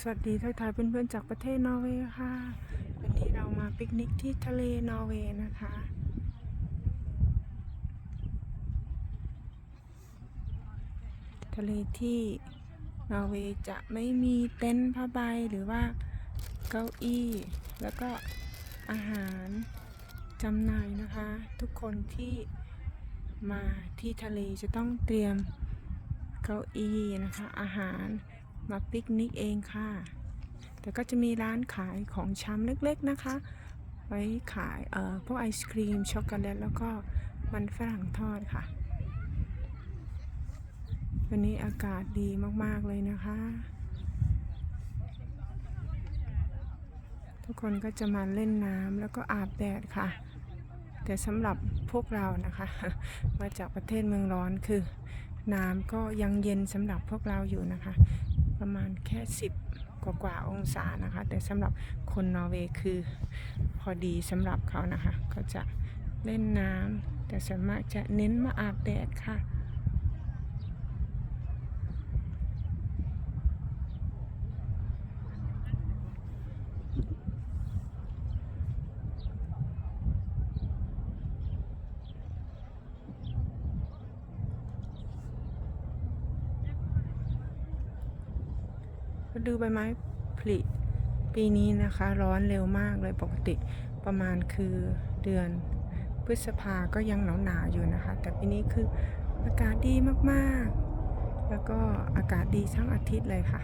สวัสดีทักทายเพื่อนๆจากประเทศนอร์เวย์ค่ะ วันนี้เรามาปิกนิกที่ทะเลนอร์เวย์นะคะ ทะเลที่นอร์เวย์จะไม่มีเต็นท์ผ้าใบหรือว่าเก้าอี้ แล้วก็อาหารจำหน่ายนะคะ ทุกคนที่มาที่ทะเลจะต้องเตรียมเก้าอี้นะคะอาหาร มาปิกนิกเองค่ะ แต่ก็จะมีร้านขายของชำเล็กๆนะคะ ไว้ขายเอ่อพวกไอศครีมช็อกโกแลตแล้วก็มันฝรั่งทอดค่ะ วันนี้อากาศดีมากๆเลยนะคะ ทุกคนก็จะมาเล่นน้ำแล้วก็อาบแดดค่ะแต่สำหรับพวกเรานะคะ มาจากประเทศเมืองร้อนคือ น้ำก็ยังเย็นสำหรับพวกเราอยู่นะคะ ประมาณแค่ 10 กว่ากว่าองศานะคะ แต่สำหรับคนนอร์เวย์คือพอดีสำหรับเขานะคะก็จะเล่นน้ำแต่ส่วนมากจะเน้นมาอาบแดดค่ะ ก็ดูใบไม้ผลิปีนี้นะคะ ร้อนเร็วมากเลยปกติประมาณคือเดือนพฤษภาก็ยังหนาวหนาอยู่นะคะ แต่ปีนี้คืออากาศดีมากๆ แล้วก็อากาศดีทั้งอาทิตย์เลยค่ะ